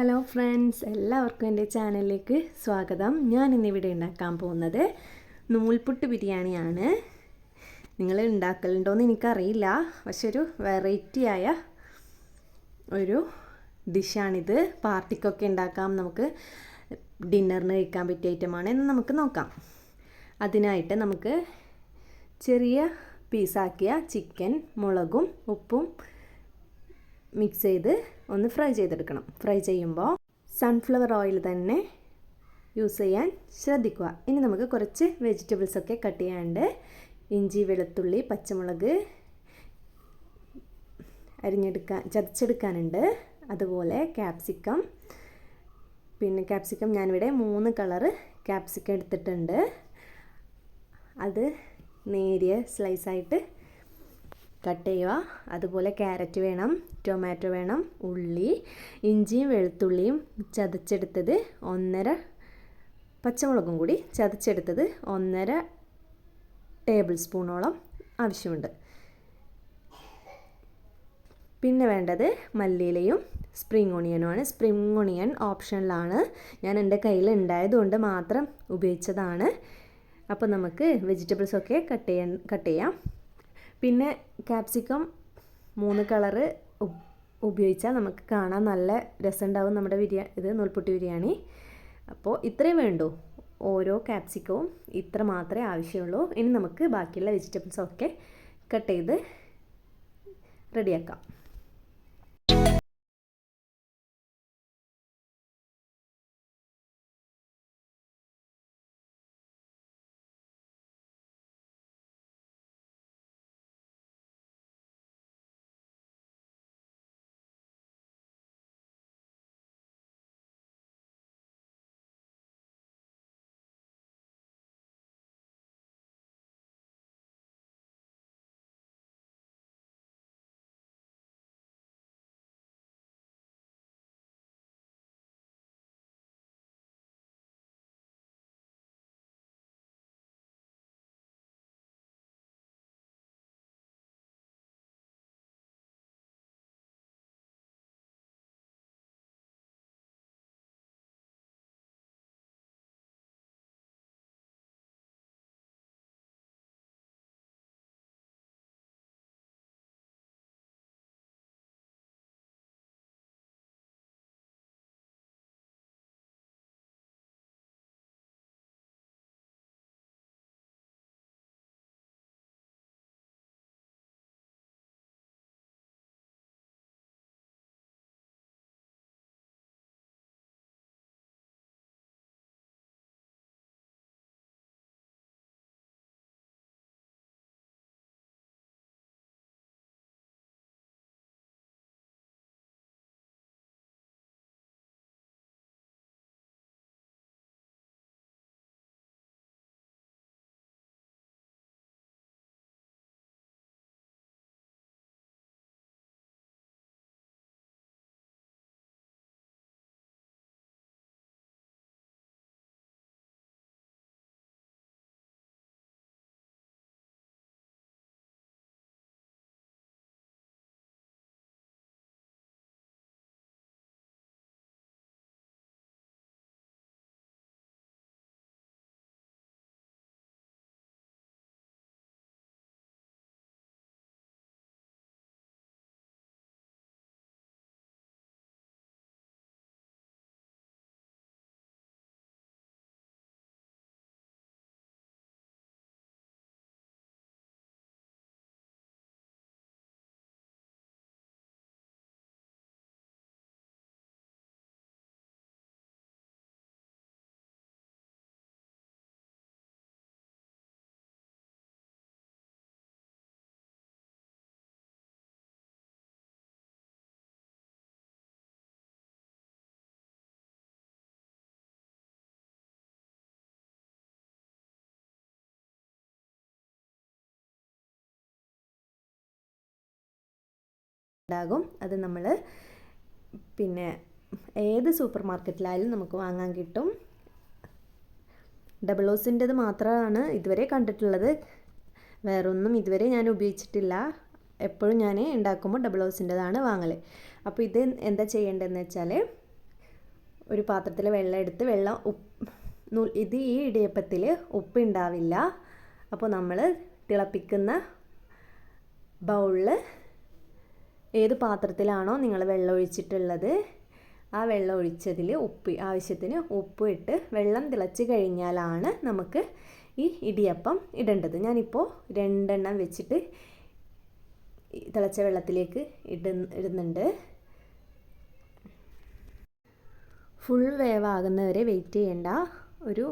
Hello friends എല്ലാവർക്കും എന്റെ ചാനലിലേക്ക് സ്വാഗതം. ഞാൻ ഇന്നിവിടെ ഉണ്ടാക്കാൻ പോകുന്നത് നൂൽപുട്ട് ബിരിയാണിയാണ്. നിങ്ങൾ ഉണ്ടാക്കലുണ്ടോയെന്ന് എനിക്കറിയില്ല. പക്ഷെ ഒരു വെറൈറ്റി ആയ ഒരു ഡിഷാണിത് പാർട്ടിക്കൊക്കെ ഉണ്ടാക്കാം. നമുക്ക് ഡിന്നറിന് കഴിക്കാൻ പറ്റിയ ഐറ്റമാണ് എന്ന് നമുക്ക് നോക്കാം. അതിനായിട്ട് നമുക്ക് ചെറിയ പീസാക്കിയ ചിക്കൻ മുളകും ഉപ്പും മിക്സ് ചെയ്ത് ഒന്ന് ഫ്രൈ ചെയ്തെടുക്കണം. ഫ്രൈ ചെയ്യുമ്പോൾ സൺഫ്ലവർ ഓയിൽ തന്നെ യൂസ് ചെയ്യാൻ ശ്രദ്ധിക്കുക. ഇനി നമുക്ക് കുറച്ച് വെജിറ്റബിൾസ് ഒക്കെ കട്ട് ചെയ്യാണ്ട് ഇഞ്ചി വെളുത്തുള്ളി പച്ചമുളക് അരിഞ്ഞെടുക്കാൻ ചതച്ചെടുക്കാനുണ്ട്. അതുപോലെ ക്യാപ്സിക്കം പിന്നെ ക്യാപ്സിക്കം ഞാനിവിടെ മൂന്ന് കളറ് ക്യാപ്സിക്കം എടുത്തിട്ടുണ്ട്. അത് നേരിയ സ്ലൈസായിട്ട് കട്ട് ചെയ്യുക. അതുപോലെ ക്യാരറ്റ് വേണം ടൊമാറ്റോ വേണം ഉള്ളി ഇഞ്ചിയും വെളുത്തുള്ളിയും ചതച്ചെടുത്തത് ഒന്നര പച്ചമുളകും കൂടി ചതച്ചെടുത്തത് ഒന്നര ടേബിൾ സ്പൂണോളം ആവശ്യമുണ്ട്. പിന്നെ വേണ്ടത് മല്ലിയിലയും സ്പ്രിംഗ് ഓണിയനുമാണ്. സ്പ്രിംഗ് ഓണിയൻ ഓപ്ഷനിലാണ്. ഞാൻ എന്റെ കയ്യിൽ ഉണ്ടായതുകൊണ്ട് മാത്രം ഉപയോഗിച്ചതാണ്. അപ്പോൾ നമുക്ക് വെജിറ്റബിൾസൊക്കെ കട്ട് ചെയ്യാൻ കട്ട് ചെയ്യാം. പിന്നെ ക്യാപ്സിക്കം മൂന്ന് കളറ് ഉപയോഗിച്ചാൽ നമുക്ക് കാണാൻ നല്ല രസമുണ്ടാവും നമ്മുടെ ബിരിയാണി ഇത് നൂൽപുട്ടി ബിരിയാണി. അപ്പോൾ ഇത്രയും വേണ്ടൂ. ഓരോ ക്യാപ്സിക്കവും ഇത്ര മാത്രമേ ആവശ്യമുള്ളൂ. ഇനി നമുക്ക് ബാക്കിയുള്ള വെജിറ്റബിൾസൊക്കെ കട്ട് ചെയ്ത് റെഡിയാക്കാം ഉണ്ടാകും. അത് നമ്മൾ പിന്നെ ഏത് സൂപ്പർ മാർക്കറ്റിലായാലും നമുക്ക് വാങ്ങാൻ കിട്ടും. ഡബിൾ ഓസിന്റെത് മാത്രമാണ് ഇതുവരെ കണ്ടിട്ടുള്ളത്. വേറൊന്നും ഇതുവരെ ഞാൻ ഉപയോഗിച്ചിട്ടില്ല. എപ്പോഴും ഞാൻ ഉണ്ടാക്കുമ്പോൾ ഡബിൾ ഓസിന്റെതാണ് വാങ്ങൽ അപ്പോൾ ഇത് എന്താ ചെയ്യേണ്ടതെന്ന് വെച്ചാൽ ഒരു പാത്രത്തിൽ വെള്ളം എടുത്ത് വെള്ളം ഉപ്പ് ഇത് ഈ ഇടിയപ്പത്തിൽ ഉപ്പ് ഉണ്ടാവില്ല അപ്പോൾ നമ്മൾ തിളപ്പിക്കുന്ന ബൗളിൽ ഏത് പാത്രത്തിലാണോ നിങ്ങൾ വെള്ളം ഒഴിച്ചിട്ടുള്ളത്? ആ വെള്ളം ഒഴിച്ചതിൽ ഉപ്പ് ആവശ്യത്തിന് ഉപ്പ് ഇട്ട് വെള്ളം തിളച്ച് കഴിഞ്ഞാലാണ് നമുക്ക് ഈ ഇടിയപ്പം ഇടേണ്ടത്. ഞാനിപ്പോൾ രണ്ടെണ്ണം വെച്ചിട്ട് തിളച്ച വെള്ളത്തിലേക്ക് ഇട ഇടുന്നുണ്ട്. ഫുൾ വേവാകുന്നവരെ വെയിറ്റ് ചെയ്യേണ്ട. ഒരു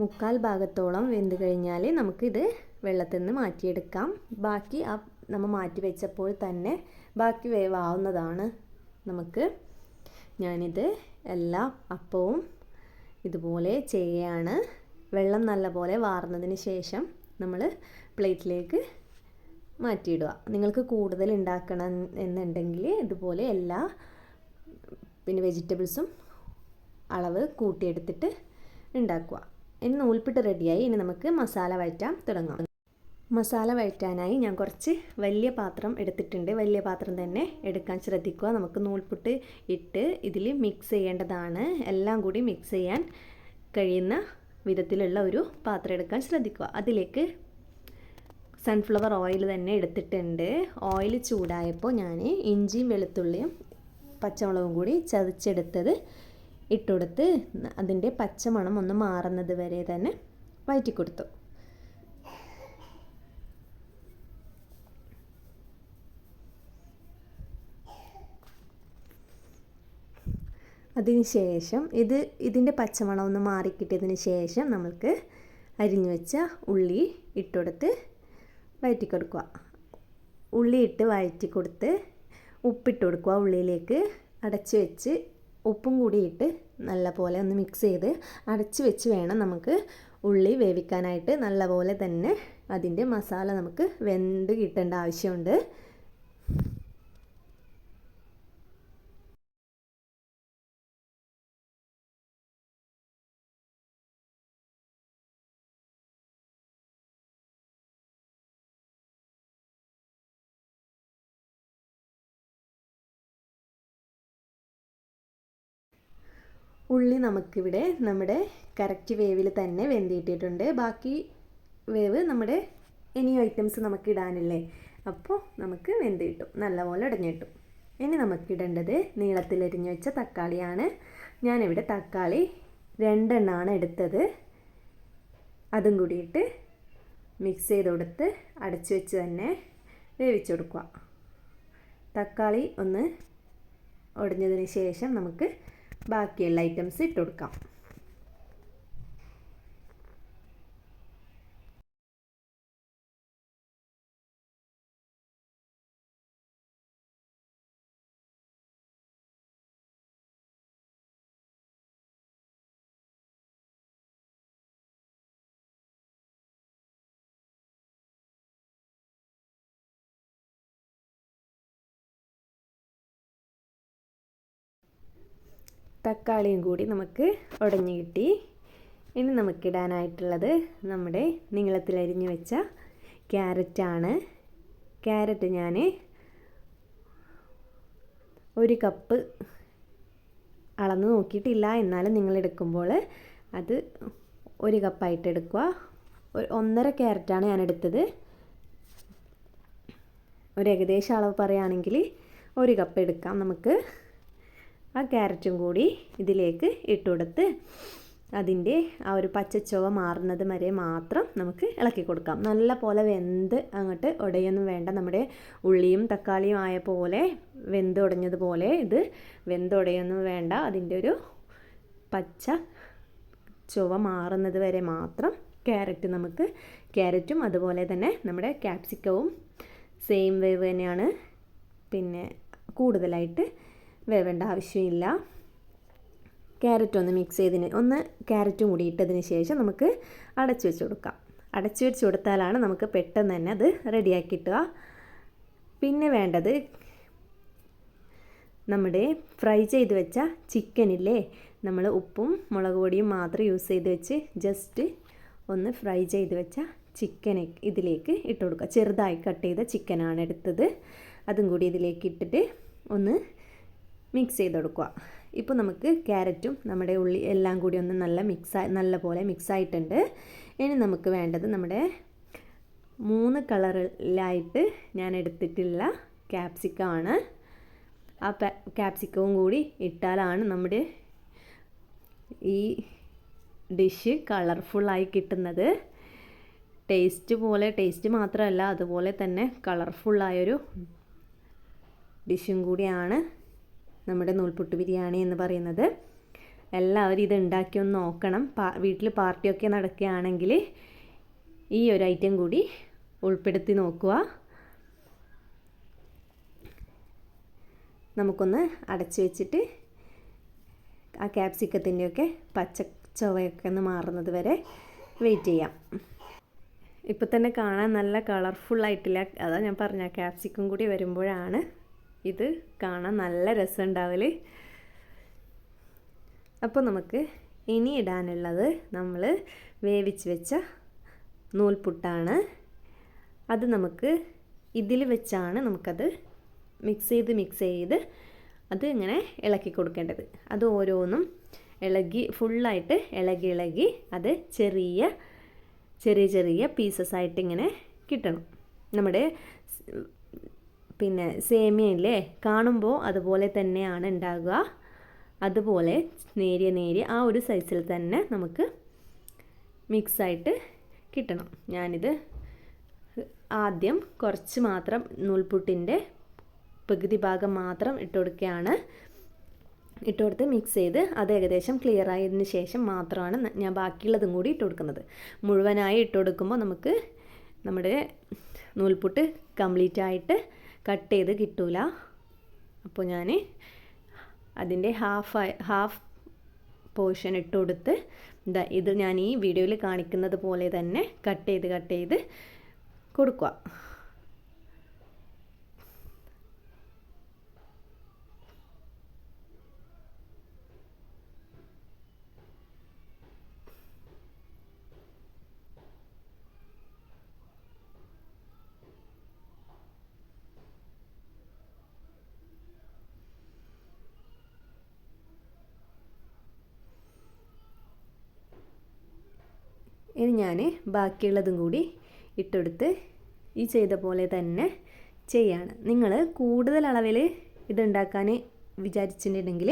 മുക്കാൽ ഭാഗത്തോളം വെന്ത് കഴിഞ്ഞാൽ നമുക്കിത് വെള്ളത്തിൽ നിന്ന് മാറ്റിയെടുക്കാം. ബാക്കി ആ നമ്മൾ മാറ്റി വെച്ചപ്പോൾ തന്നെ ബാക്കി വേവാവുന്നതാണ് നമുക്ക്. ഞാനിത് എല്ലാ അപ്പവും ഇതുപോലെ ചെയ്യുകയാണ് വെള്ളം നല്ലപോലെ വാർന്നതിന് ശേഷം നമ്മൾ പ്ലേറ്റിലേക്ക് മാറ്റിയിടുക. നിങ്ങൾക്ക് കൂടുതൽ ഉണ്ടാക്കണം എന്നുണ്ടെങ്കിൽ ഇതുപോലെ എല്ലാ പിന്നെ വെജിറ്റബിൾസും അളവ് കൂട്ടിയെടുത്തിട്ട് ഉണ്ടാക്കുക. ഇനി നൂൽപ്പിട്ട് റെഡിയായി ഇനി നമുക്ക് മസാല വഴറ്റാൻ തുടങ്ങാം. മസാല വഴറ്റാനായി ഞാൻ കുറച്ച് വലിയ പാത്രം എടുത്തിട്ടുണ്ട്. വലിയ പാത്രം തന്നെ എടുക്കാൻ ശ്രദ്ധിക്കുക. നമുക്ക് നൂൽപുട്ട് ഇട്ട് ഇതിൽ മിക്സ് ചെയ്യേണ്ടതാണ്. എല്ലാം കൂടി മിക്സ് ചെയ്യാൻ കഴിയുന്ന വിധത്തിലുള്ള ഒരു പാത്രം എടുക്കാൻ ശ്രദ്ധിക്കുക. അതിലേക്ക് സൺഫ്ലവർ ഓയിൽ തന്നെ എടുത്തിട്ടുണ്ട്. ഓയിൽ ചൂടായപ്പോൾ ഞാൻ ഇഞ്ചിയും വെളുത്തുള്ളിയും പച്ചമുളകും കൂടി ചതച്ചെടുത്തത് ഇട്ടുകൊടുത്ത് അതിന്റെ പച്ചമണം ഒന്ന് മാറുന്നത് വരെ തന്നെ വയറ്റി കൊടുത്തു അതിന് ശേഷം ഇത് ഇതിന്റെ പച്ചമണം ഒന്ന് മാറിക്കിട്ടിയതിന് ശേഷം നമുക്ക് അരിഞ്ഞു വെച്ച ഉള്ളി ഇട്ടുകൊടുത്ത് വയറ്റി കൊടുക്കുക. ഉള്ളി ഇട്ട് വയറ്റി കൊടുത്ത് ഉപ്പിട്ട് കൊടുക്കുക. ഉള്ളിയിലേക്ക് അടച്ച് വെച്ച് ഉപ്പും കൂടി ഇട്ട് നല്ലപോലെ ഒന്ന് മിക്സ് ചെയ്ത് അടച്ച് വെച്ച് വേണം നമുക്ക് ഉള്ളി വേവിക്കാനായിട്ട്. നല്ലപോലെ തന്നെ അതിന്റെ മസാല നമുക്ക് വെന്ത് കിട്ടേണ്ട ആവശ്യമുണ്ട്. ഉള്ളി നമുക്കിവിടെ നമ്മുടെ കറക്റ്റ് വേവിൽ തന്നെ വെന്തിയിട്ടിട്ടുണ്ട് ബാക്കി വേവ് നമ്മുടെ ഇനി ഐറ്റംസ് നമുക്ക് ഇടാനില്ലേ? അപ്പോൾ നമുക്ക് വെന്ത് കിട്ടും. നല്ലപോലെ ഇടഞ്ഞു കിട്ടും. ഇനി നമുക്കിടേണ്ടത് നീളത്തിലരിഞ്ഞു വെച്ച തക്കാളിയാണ്. ഞാനിവിടെ തക്കാളി രണ്ടെണ്ണമാണ് എടുത്തത്. അതും കൂടിയിട്ട് മിക്സ് ചെയ്ത് കൊടുത്ത് അടച്ചു വെച്ച് തന്നെ വേവിച്ചു കൊടുക്കുക. തക്കാളി ഒന്ന് ഒടിഞ്ഞതിന് ശേഷം നമുക്ക് ബാക്കിയുള്ള ഐറ്റംസ് ഇട്ട് കൊടുക്കാം. തക്കാളിയും കൂടി നമുക്ക് ഉടഞ്ഞു കിട്ടി. ഇനി നമുക്കിടാനായിട്ടുള്ളത് നമ്മുടെ നീളത്തിലരിഞ്ഞു വെച്ച ക്യാരറ്റാണ്. ക്യാരറ്റ് ഞാൻ ഒരു കപ്പ് അളന്ന് നോക്കിയിട്ടില്ല. എന്നാലും നിങ്ങളെടുക്കുമ്പോൾ അത് ഒരു കപ്പായിട്ട് എടുക്കുക. ഒന്നര ക്യാരറ്റാണ് ഞാൻ എടുത്തത്. ഒരു ഏകദേശം അളവ് പറയുകയാണെങ്കിൽ ഒരു കപ്പ് എടുക്കാം നമുക്ക്. ആ ക്യാരറ്റും കൂടി ഇതിലേക്ക് ഇട്ടുകൊടുത്ത് അതിന്റെ ആ ഒരു പച്ചച്ചുവ മാറുന്നത് വരെ മാത്രം നമുക്ക് ഇളക്കി കൊടുക്കാം. നല്ല പോലെ വെന്ത് അങ്ങോട്ട് ഉടയൊന്നും വേണ്ട. നമ്മുടെ ഉള്ളിയും തക്കാളിയും ആയ പോലെ വെന്ത് ഉടഞ്ഞതുപോലെ ഇത് വെന്തുടയൊന്നും വേണ്ട. അതിന്റെ ഒരു പച്ച ചുവ മാറുന്നത് വരെ മാത്രം ക്യാരറ്റ് നമുക്ക് ക്യാരറ്റും അതുപോലെ തന്നെ നമ്മുടെ ക്യാപ്സിക്കവും സെയിം വേവ് തന്നെയാണ് പിന്നെ കൂടുതലായിട്ട് വേവേണ്ട ആവശ്യമില്ല. ക്യാരറ്റ് ഒന്ന് മിക്സ് ചെയ്തതിന് ഒന്ന് ക്യാരറ്റും കൂടി ഇട്ടതിന് ശേഷം നമുക്ക് അടച്ചു വെച്ച് കൊടുക്കാം. അടച്ചു വെച്ച് കൊടുത്താലാണ് നമുക്ക് പെട്ടെന്ന് തന്നെ അത് റെഡിയാക്കി കിട്ടുക. പിന്നെ വേണ്ടത് നമ്മുടെ ഫ്രൈ ചെയ്ത് വെച്ച ചിക്കനില്ലേ നമ്മൾ ഉപ്പും മുളക് പൊടിയും മാത്രം യൂസ് ചെയ്ത് വെച്ച് ജസ്റ്റ് ഒന്ന് ഫ്രൈ ചെയ്ത് വെച്ച ചിക്കൻ ഇതിലേക്ക് ഇട്ട് കൊടുക്കുക. ചെറുതായി കട്ട് ചെയ്ത ചിക്കനാണ് എടുത്തത്. അതും കൂടി ഇതിലേക്ക് ഇട്ടിട്ട് ഒന്ന് മിക്സ് ചെയ്തെടുക്കുക. ഇപ്പോൾ നമുക്ക് ക്യാരറ്റും നമ്മുടെ ഉള്ളി എല്ലാം കൂടി ഒന്ന് നല്ല മിക്സ് നല്ല പോലെ മിക്സ് ആയിട്ടുണ്ട്. ഇനി നമുക്ക് വേണ്ടത് നമ്മുടെ മൂന്ന് കളറിലായിട്ട് ഞാൻ എടുത്തിട്ടുള്ള ക്യാപ്സിക്കമാണ് ആ ക്യാപ്സിക്കവും കൂടി ഇട്ടാലാണ് നമ്മുടെ ഈ ഡിഷ് കളർഫുള്ളായി കിട്ടുന്നത്. ടേസ്റ്റ് പോലെ ടേസ്റ്റ് മാത്രമല്ല അതുപോലെ തന്നെ കളർഫുള്ളായൊരു ഡിഷും കൂടിയാണ് നമ്മുടെ നൂൽപുട്ട് ബിരിയാണി എന്ന് പറയുന്നത്. എല്ലാവരും ഇത് ഉണ്ടാക്കി ഒന്ന് നോക്കണം. വീട്ടിൽ പാർട്ടിയൊക്കെ നടക്കുകയാണെങ്കിൽ ഈ ഒരു ഐറ്റം കൂടി ഉൾപ്പെടുത്തി നോക്കുക. നമുക്കൊന്ന് അടച്ചു വെച്ചിട്ട് ആ ക്യാപ്സിക്കത്തിന്റെയൊക്കെ പച്ച ചൊവയൊക്കെ ഒന്ന് മാറുന്നത് വരെ വെയിറ്റ് ചെയ്യാം. ഇപ്പോൾ തന്നെ കാണാൻ നല്ല കളർഫുള്ളായിട്ടില്ല. അതാ ഞാൻ പറഞ്ഞ ക്യാപ്സിക്കം കൂടി വരുമ്പോഴാണ്. ഇത് കാണാൻ നല്ല രസമുണ്ടാവൽ അപ്പോൾ നമുക്ക് ഇനി ഇടാനുള്ളത് നമ്മൾ വേവിച്ച് വെച്ച നൂൽപുട്ടാണ്. അത് നമുക്ക് ഇതിൽ വെച്ചാണ് നമുക്കത് മിക്സ് ചെയ്ത് മിക്സ് ചെയ്ത് അത് ഇങ്ങനെ ഇളക്കി കൊടുക്കേണ്ടത്. അത് ഓരോന്നും ഇളകി ഫുള്ളായിട്ട് ഇളകി ഇളകി അത് ചെറിയ ചെറിയ ചെറിയ പീസസ് ആയിട്ട് ഇങ്ങനെ കിട്ടണം. നമ്മുടെ പിന്നെ സേമിയയില്ലേ? കാണുമ്പോൾ അതുപോലെ തന്നെയാണ് ഉണ്ടാകുക അതുപോലെ നേരിയ നേരിയ ആ ഒരു സൈസിൽ തന്നെ നമുക്ക് മിക്സായിട്ട് കിട്ടണം. ഞാനിത് ആദ്യം കുറച്ച് മാത്രം നൂൽപുട്ടിന്റെ പകുതി ഭാഗം മാത്രം ഇട്ട് കൊടുക്കുകയാണ്. ഇട്ട് കൊടുത്ത് മിക്സ് ചെയ്ത് അത് ഏകദേശം ക്ലിയർ ആയതിന് ശേഷം മാത്രമാണ് ഞാൻ ബാക്കിയുള്ളതും കൂടി ഇട്ട് കൊടുക്കുന്നത്. മുഴുവനായി ഇട്ട് കൊടുക്കുമ്പോൾ നമുക്ക് നമ്മുടെ നൂൽപുട്ട് കംപ്ലീറ്റ് ആയിട്ട് കട്ട് ചെയ്ത് കിട്ടൂല. അപ്പോൾ ഞാൻ അതിന്റെ ഹാഫ് ഹാഫ് പോർഷൻ ഇട്ട് കൊടുത്ത് ഇതാ ഇത് ഞാൻ ഈ വീഡിയോയിൽ കാണിക്കുന്നത് പോലെ തന്നെ കട്ട് ചെയ്ത് കട്ട് ചെയ്ത് കൊടുക്കുക. ഇനി ഞാൻ ബാക്കിയുള്ളതും കൂടി ഇട്ടെടുത്ത് ഈ ചെയ്ത പോലെ തന്നെ ചെയ്യാണ്. നിങ്ങൾ കൂടുതൽ അളവിൽ ഇതുണ്ടാക്കാൻ വിചാരിച്ചിട്ടുണ്ടെങ്കിൽ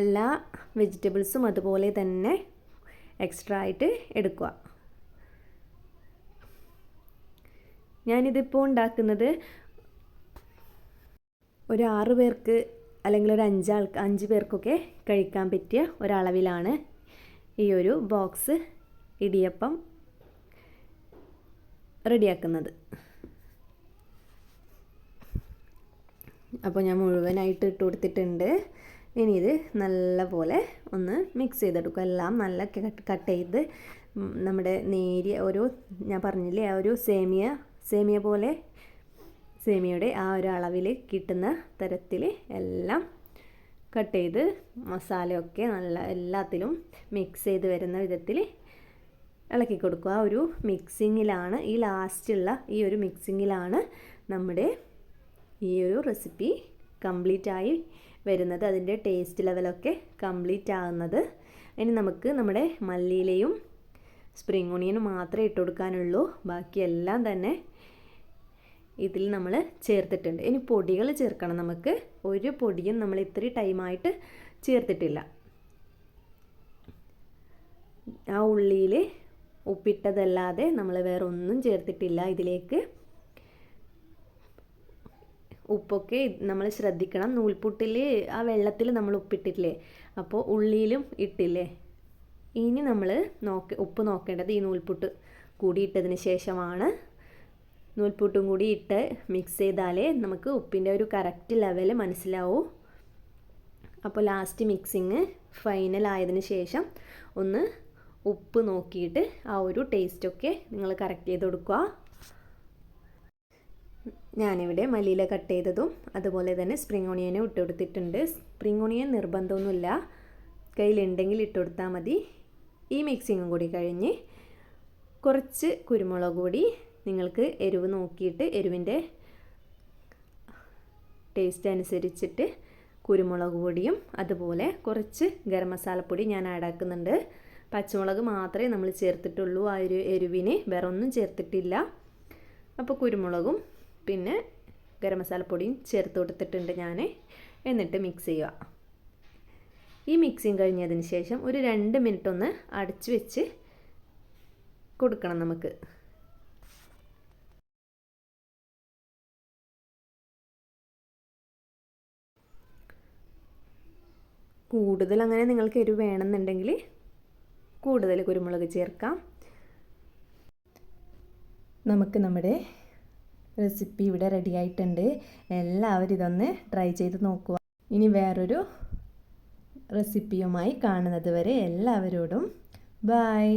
എല്ലാ വെജിറ്റബിൾസും അതുപോലെ തന്നെ എക്സ്ട്രാ ആയിട്ട് എടുക്കുക. ഞാനിതിപ്പോൾ ഉണ്ടാക്കുന്നത് ഒരു ആറ് പേർക്ക് അല്ലെങ്കിൽ ഒരു അഞ്ചാൾ അഞ്ച് പേർക്കൊക്കെ കഴിക്കാൻ പറ്റിയ ഒരളവിലാണ് ഈ ഒരു ബോക്സ് ഇടിയപ്പം റെഡിയാക്കുന്നത്. അപ്പോൾ ഞാൻ മുഴുവനായിട്ട് ഇട്ട് കൊടുത്തിട്ടുണ്ട്. ഇനി ഇത് നല്ലപോലെ ഒന്ന് മിക്സ് ചെയ്തെടുക്കും. എല്ലാം നല്ല കട്ട് ചെയ്ത് നമ്മുടെ നേരിയ ഒരു ഞാൻ പറഞ്ഞില്ലേ ആ ഒരു സേമിയ സേമിയ പോലെ സേമിയയുടെ ആ ഒരു അളവിൽ കിട്ടുന്ന തരത്തിൽ എല്ലാം കട്ട് ചെയ്ത് മസാലയൊക്കെ നല്ല എല്ലാത്തിലും മിക്സ് ചെയ്ത് വരുന്ന വിധത്തിൽ ഇളക്കി കൊടുക്കുക. ആ ഒരു മിക്സിങ്ങിലാണ് ഈ ലാസ്റ്റുള്ള ഈ ഒരു മിക്സിങ്ങിലാണ് നമ്മുടെ ഈ ഒരു റെസിപ്പി കംപ്ലീറ്റ് ആയി വരുന്നത്. അതിന്റെ ടേസ്റ്റ് ലെവലൊക്കെ കംപ്ലീറ്റ് ആകുന്നത് ഇനി നമുക്ക് നമ്മുടെ മല്ലിയിലയും സ്പ്രിംഗ് ഓണിയനും മാത്രമേ ഇട്ട് കൊടുക്കാനുള്ളൂ. ബാക്കിയെല്ലാം തന്നെ ഇതിൽ നമ്മൾ ചേർത്തിട്ടുണ്ട്. ഇനി പൊടികൾ ചേർക്കണം നമുക്ക്. ഒരു പൊടിയും നമ്മൾ ഇത്രയും ടൈമായിട്ട് ചേർത്തിട്ടില്ല. ആ ഉള്ളിയിൽ ഉപ്പിട്ടതല്ലാതെ നമ്മൾ വേറെ ഒന്നും ചേർത്തിട്ടില്ല ഇതിലേക്ക്. ഉപ്പൊക്കെ നമ്മൾ ശ്രദ്ധിക്കണം. നൂൽപുട്ടിൽ ആ വെള്ളത്തിൽ നമ്മൾ ഉപ്പിട്ടില്ലേ അപ്പോൾ ഉള്ളിയിലും ഇട്ടില്ലേ? ഇനി നമ്മൾ നോക്ക ഉപ്പ് നോക്കേണ്ടത് ഈ നൂൽപുട്ട് കൂടി ഇട്ടതിന് ശേഷമാണ്. നൂൽപുട്ടും കൂടി ഇട്ട് മിക്സ് ചെയ്താലേ നമുക്ക് ഉപ്പിന്റെ ഒരു കറക്റ്റ് ലെവൽ മനസ്സിലാവൂ. അപ്പോൾ ലാസ്റ്റ് മിക്സിങ് ഫൈനൽ ആയതിന് ശേഷം ഒന്ന് ഉപ്പ് നോക്കിയിട്ട് ആ ഒരു ടേസ്റ്റൊക്കെ നിങ്ങൾ കറക്റ്റ് ചെയ്ത് കൊടുക്കുക. ഞാനിവിടെ മല്ലിയില കട്ട് ചെയ്തതും അതുപോലെ തന്നെ സ്പ്രിംഗ് ഓണിയനും ഇട്ട് കൊടുത്തിട്ടുണ്ട് സ്പ്രിംഗ് ഓണിയൻ നിർബന്ധമൊന്നുമില്ല. കയ്യിലുണ്ടെങ്കിൽ ഇട്ട് കൊടുത്താൽ മതി. ഈ മിക്സിങ്ങും കൂടി കഴിഞ്ഞ് കുറച്ച് കുരുമുളക് കൂടി നിങ്ങൾക്ക് എരിവ് നോക്കിയിട്ട് എരിവിന്റെ ടേസ്റ്റ് അനുസരിച്ചിട്ട് കുരുമുളക് പൊടിയും അതുപോലെ കുറച്ച് ഗരം മസാലപ്പൊടി ഞാൻ ആഡാക്കുന്നുണ്ട് പച്ചമുളക് മാത്രമേ നമ്മൾ ചേർത്തിട്ടുള്ളൂ ആ ഒരു എരിവിന് വേറെ ഒന്നും ചേർത്തിട്ടില്ല. അപ്പോൾ കുരുമുളകും പിന്നെ ഗരം മസാലപ്പൊടിയും ചേർത്ത് കൊടുത്തിട്ടുണ്ട് ഞാൻ എന്നിട്ട് മിക്സ് ചെയ്യുക. ഈ മിക്സിങ് കഴിഞ്ഞതിന് ശേഷം ഒരു രണ്ട് മിനിറ്റ് ഒന്ന് അടച്ചു വെച്ച് കൊടുക്കണം നമുക്ക്. കൂടുതൽ അങ്ങനെ നിങ്ങൾക്ക് എരിവ് വേണമെന്നുണ്ടെങ്കിൽ കൂടുതൽ കുരുമുളക് ചേർക്കാം. നമുക്ക് നമ്മുടെ റെസിപ്പി ഇവിടെ റെഡി ആയിട്ടുണ്ട്. എല്ലാവരും ഇതൊന്ന് ട്രൈ ചെയ്ത് നോക്കുക. ഇനി വേറൊരു റെസിപ്പിയുമായി കാണുന്നത് വരെ എല്ലാവരോടും ബായ്